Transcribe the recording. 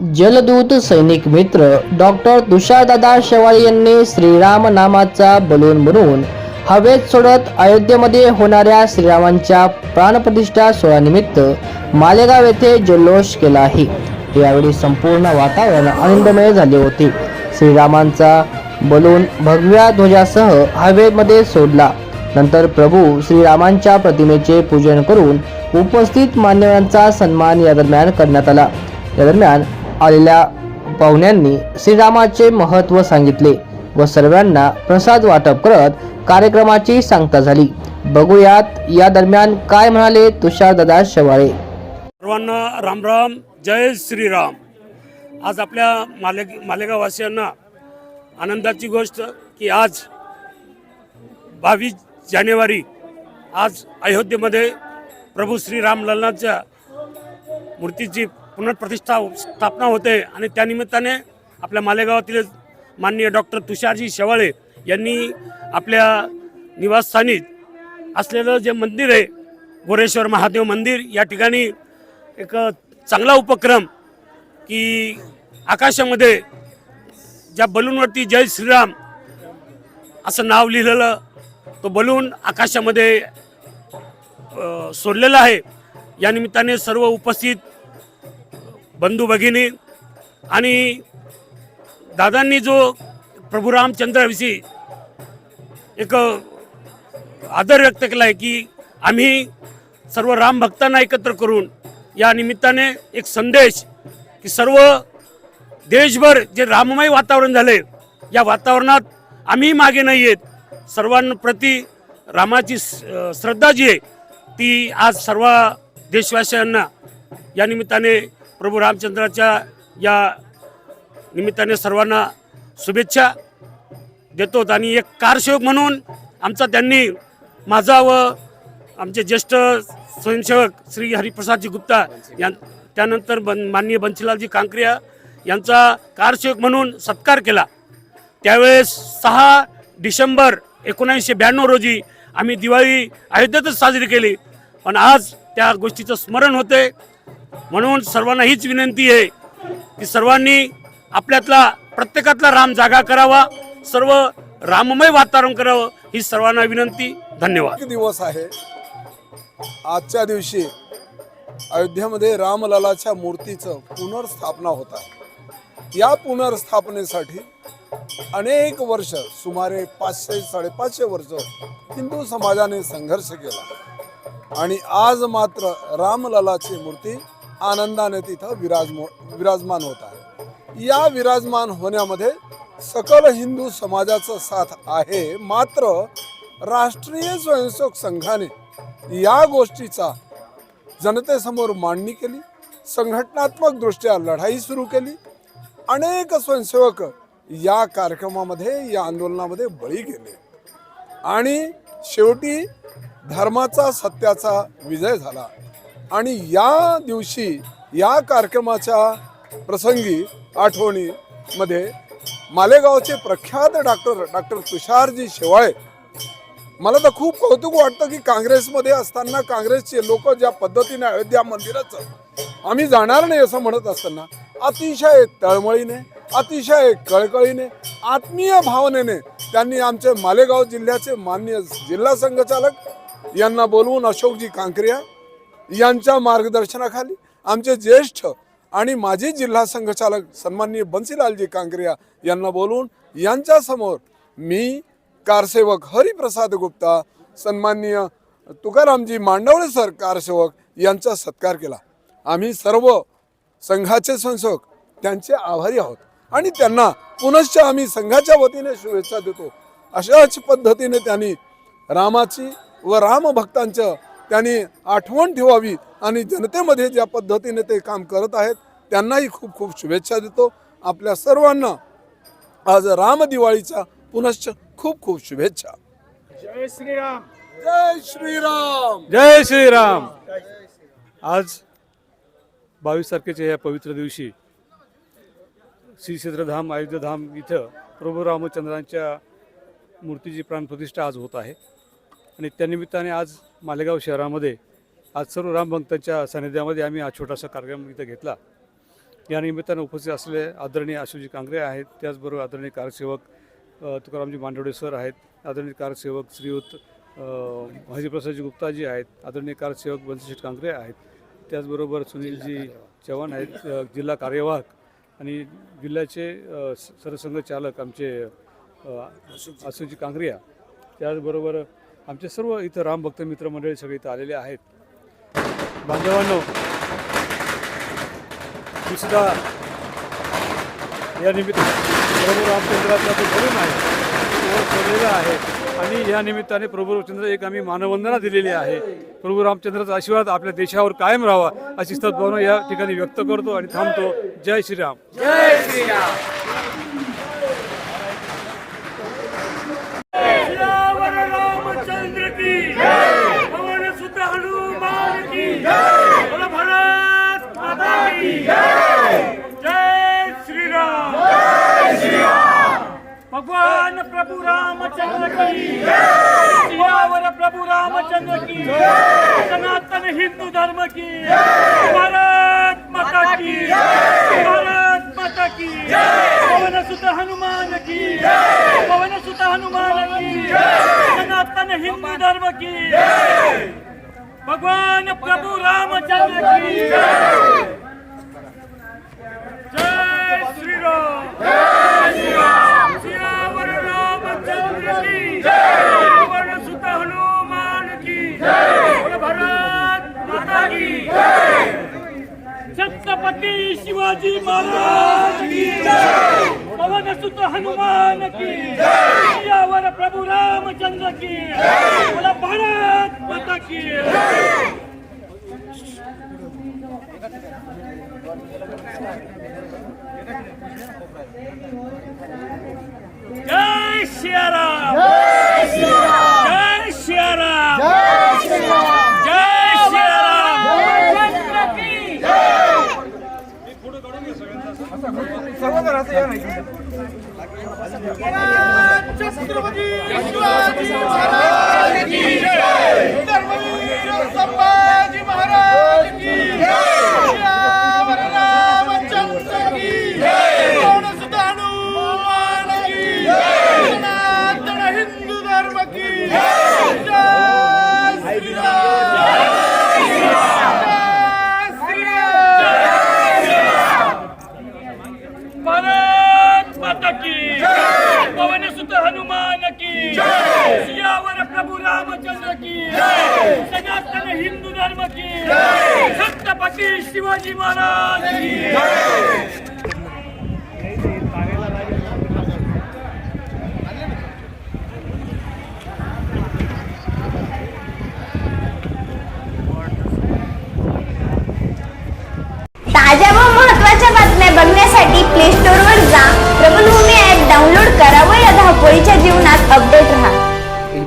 जलदूत सैनिक मित्र डॉक्टर तुषारदादा शेवाळे यांनी श्रीराम नामाचा बलून बनवून हवेत सोडत अयोध्येमध्ये होणाऱ्या श्रीरामांच्या प्राणप्रतिष्ठा सोहळ्यानिमित्त मालेगाव येथे जल्लोष केला आहे. यावेळी संपूर्ण वातावरण आनंदमय झाले होते. श्रीरामांचा बलून भगव्या ध्वजासह हवेमध्ये सोडला. नंतर प्रभू श्रीरामांच्या प्रतिमेचे पूजन करून उपस्थित मान्यवरांचा सन्मान या दरम्यान करण्यात आला. या दरम्यान आलेल्या पाहुण्यांनी श्रीरामाचे महत्त्व सांगितले व सर्वांना प्रसाद वाटप करत कार्यक्रमाची सांगता झाली. बघूयात या दरम्यान काय म्हणाले तुषारदादा शेवाळे. सर्वांना रामराम जय श्रीराम. आज आपल्या माले मालेगाववासियांना आनंदाची गोष्ट की आज बावीस जानेवारी आज अयोध्येमध्ये प्रभू श्रीराम लल्लांच्या मूर्तीची पुनर्प्रतिष्ठा स्थापना होते आणि त्यानिमित्ताने आपल्या मालेगावातील माननीय डॉक्टर तुषारजी शेवाळे यांनी आपल्या निवासस्थानी असलेलं जे मंदिर आहे गोरेश्वर महादेव मंदिर या ठिकाणी एक चांगला उपक्रम की आकाशामध्ये ज्या बलूनवरती जय श्रीराम असं नाव लिहिलेलं तो बलून आकाशामध्ये सोडलेला आहे. या निमित्ताने सर्व उपस्थित बंधू भगिनी आणि दादांनी जो प्रभू रामचंद्राविषयी एक आदर व्यक्त केला आहे की आम्ही सर्व राम भक्तांना एकत्र करून या निमित्ताने एक संदेश की सर्व देशभर जे राममय वातावरण झाले या वातावरणात आम्ही मागे नाही आहेत सर्वांप्रती रामाची श्रद्धा जी आहे ती आज सर्व देशवासियांना या निमित्ताने प्रभू रामचंद्राच्या या निमित्ताने सर्वांना शुभेच्छा देतो. आणि एक कारसेवक म्हणून आमचा त्यांनी माझा व आमचे ज्येष्ठ स्वयंसेवक श्री हरिप्रसादजी गुप्ता यां त्यानंतर बन माननीय बंशीलालजी कांकरिया यांचा कारसेवक म्हणून सत्कार केला. त्यावेळेस सहा डिसेंबर एकोणीसशे ब्याण्णव रोजी आम्ही दिवाळी अयोध्येतच साजरी केली. पण आज त्या गोष्टीचं स्मरण होते म्हणून सर्वांना हीच विनंती आहे की सर्वांनी आपल्यातला प्रत्येकातला राम जागा करावा सर्व राममय वातावरण करावं ही सर्वांना विनंती. धन्यवाद. दिवस आहे. आजच्या दिवशी अयोध्येमध्ये रामललाच्या मूर्तीचं पुनर्स्थापना होत आहे. या पुनर्स्थापनेसाठी अनेक वर्ष सुमारे पाचशे साडेपाचशे वर्ष हिंदू समाजाने संघर्ष केला. आणि आज मात्र रामललाची मूर्ती आनंदाने तिथं विराजमो विराजमान होत आहे. या विराजमान होण्यामध्ये सकल हिंदू समाजाचा साथ आहे. मात्र राष्ट्रीय स्वयंसेवक संघाने या गोष्टीचा जनतेसमोर मांडणी केली. संघटनात्मक दृष्ट्या लढाई सुरू केली. अनेक स्वयंसेवक या कार्यक्रमामध्ये या आंदोलनामध्ये बळी गेले. आणि शेवटी धर्माचा सत्याचा विजय झाला. आणि या दिवशी या कार्यक्रमाच्या प्रसंगी आठवणीमध्ये मालेगावचे प्रख्यात डॉक्टर डॉक्टर तुषारजी शेवाळे. मला तर खूप कौतुक वाटतं की काँग्रेसमध्ये असताना काँग्रेसचे लोक ज्या पद्धतीने अयोध्या मंदिराचं आम्ही जाणार नाही असं म्हणत असताना अतिशय तळमळीने अतिशय कळकळीने आत्मीय भावनेने त्यांनी आमचे मालेगाव जिल्ह्याचे मान्य जिल्हा संघचालक यांना बोलवून अशोकजी कांकरिया यांच्या मार्गदर्शनाखाली आमचे ज्येष्ठ आणि माजी जिल्हा संघचालक सन्माननीय बन्सीलालजी कांकरिया यांना बोलून यांच्यासमोर मी कारसेवक हरिप्रसाद गुप्ता सन्माननीय तुकारामजी मांडवळे सर कारसेवक यांचा सत्कार केला. आम्ही सर्व संघाचे संसेवक त्यांचे आभारी आहोत आणि त्यांना पुनश्च आम्ही संघाच्या वतीने शुभेच्छा देतो. अशाच पद्धतीने त्यांनी रामाची व रामभक्तांचं त्यांनी आठवण ठेवावी आणि जनतेमध्ये ज्या पद्धतीने ते काम करत आहेत त्यांनाही खूप खूप शुभेच्छा देतो. आपल्या सर्वांना आज राम दिवाळीच्या पुनश्च खूप खूप शुभेच्छा. जय श्रीराम. जय श्रीराम. जय श्रीराम. आज बावीस तारखेच्या या पवित्र दिवशी श्री क्षेत्रधाम अयोध्यधाम इथं प्रभू रामचंद्रांच्या मूर्तीची प्राणप्रतिष्ठा आज होत आहे. आणि त्यानिमित्ताने आज मालेगाव शहरामध्ये आज सर्व रामभक्तांच्या सानिध्यामध्ये आम्ही हा छोटासा कार्यक्रम इथं घेतला. या निमित्तानं उपस्थित असलेले आदरणीय आशुजी कांगरे आहेत त्याचबरोबर आदरणीय कारसेवक तुकारामजी मांडवडे सर आहेत आदरणीय कारसेवक श्रीयुत हरिप्रसादजी गुप्ताजी आहेत आदरणीय कारसेवक बंसीशेठ कांगरे आहेत त्याचबरोबर सुनीलजी चव्हाण आहेत जिल्हा कार्यवाहक आणि जिल्ह्याचे सरसंघचालक आमचे अ, आशुजी कांगरिया त्याचबरोबर आमचे सर्व इथं रामभक्त मित्रमंडळी सगळे इथं आलेले आहेत. बांधवांनो सुद्धा या निमित्त प्रभू रामचंद्राचा जो धरून आहे तो सोडलेला आहे. आणि या निमित्ताने प्रभू रामचंद्र एक आम्ही मानवंदना दिलेली आहे. प्रभू रामचंद्राचा आशीर्वाद आपल्या देशावर कायम राहावा अशी सद्भावना या ठिकाणी व्यक्त करतो आणि थांबतो. जय श्रीराम. सियावर रामचंद्र की पवन सुत हनुमान की बोलो भारत माता की जय श्री राम भगवान प्रभु रामचंद्र की सियावर प्रभु रामचंद्र की सनातन हिंदू धर्म की भारत माता की भारत माता की पवन सुत हनुमान की पवन सुत हनुमान की सनातन हिंदू धर्म की भगवान प्रभु रामचंद्र की जय श्री राम सियावर रामचंद्र की। पवन सुत हनुमान की बोलो भारत माता की छत्रपती शिवाजी की पवन सुत हनुमान की सियावर प्रभु रामचंद्र की बोलो भारत माता की जय सियाराम जय सियाराम जय सियाराम छत्रपती शिवाजी महाराज की जय धर्मवीर संभाजी महाराज प्रभु रामचंद्र की। सनातन हिंदू धर्म की। छत्रपति शिवाजी महाराज की। ताज्या व महत्त्वाच्या बातम्या बघण्यासाठी प्ले स्टोर वर जा. प्रबलभूमी ऍप डाउनलोड करा व या धावपळीच्या जीवनात अपडेट राहा.